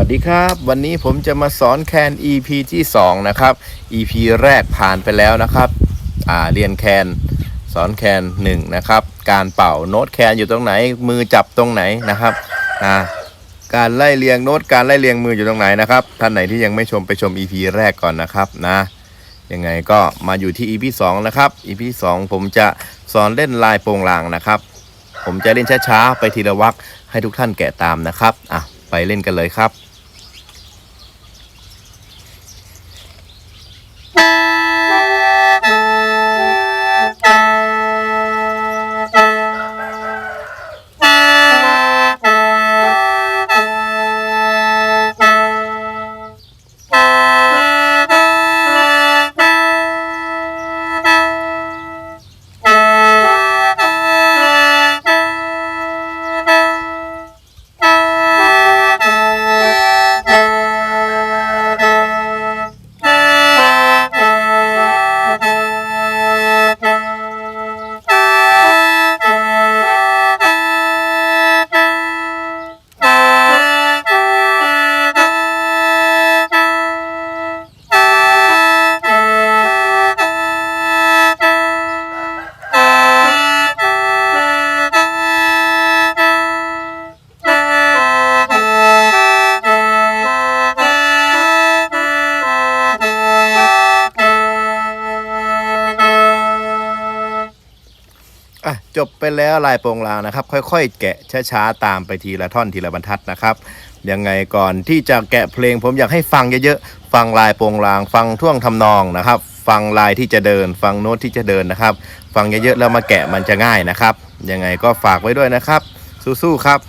วัสดีครับ วันนี้ผมจะมาสอนแคน EP ที่ 2 นะครับ EP แรกผ่านไปแล้วนะครับอ่าเรียนแคนสอนแคน1นะครับ การเป่าโน้ตแคนอยู่ตรงไหน มือจับตรงไหนนะครับอ่าการไล่เรียงโน้ตการไล่เรียงมืออยู่ตรงไหนนะครับท่านไหนที่ยังไม่ชมไปชม EP แรกก่อนนะครับนะยังไงก็มาอยู่ที่ EP 2นะครับ EP 2 ผมจะสอนเล่นลายโปร่งลางนะครับ ผมจะเล่นช้าๆไปทีละวักให้ทุกท่านแกะตามนะครับอะ ไปเล่นกันเลยครับ จบไปแล้วลายโปรงลางนะครับ ค่อยๆ แกะช้าๆตามไปทีละท่อนทีละบรรทัดนะครับยังไงก่อนที่จะแกะเพลงผมอยากให้ฟังเยอะๆฟังลายโปรงลาง ฟังท่วงทำนองนะครับ ฟังลายที่จะเดิน ฟังโน้ตที่จะเดินนะครับ ฟังเยอะๆแล้วมาแกะมันจะง่ายนะครับ ยังไงก็ฝากไว้ด้วยนะครับ สู้ๆครับ